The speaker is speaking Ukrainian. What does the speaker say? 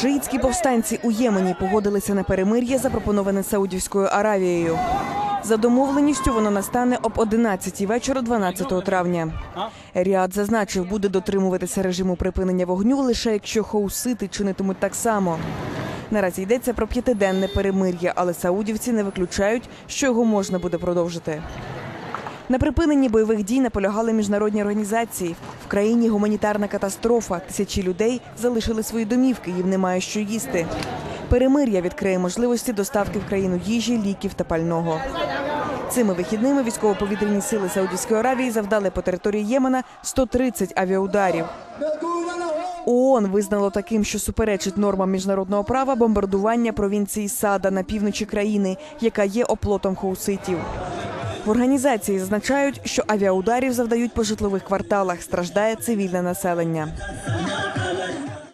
Шиїцькі повстанці у Ємені погодилися на перемир'я, запропоноване Саудівською Аравією. За домовленістю воно настане об 11 вечора 12 травня. Ріад зазначив, буде дотримуватися режиму припинення вогню лише якщо хоусити чинитимуть так само. Наразі йдеться про п'ятиденне перемир'я, але саудівці не виключають, що його можна буде продовжити. На припиненні бойових дій наполягали міжнародні організації. В країні гуманітарна катастрофа. Тисячі людей залишили свої домівки, їм немає що їсти. Перемир'я відкриє можливості доставки в країну їжі, ліків та пального. Цими вихідними військово-повітряні сили Саудівської Аравії завдали по території Ємена 130 авіаударів. ООН визнало таким, що суперечить нормам міжнародного права бомбардування провінції Сада на півночі країни, яка є оплотом хоуситів. В організації зазначають, що авіаударів завдають по житлових кварталах, страждає цивільне населення.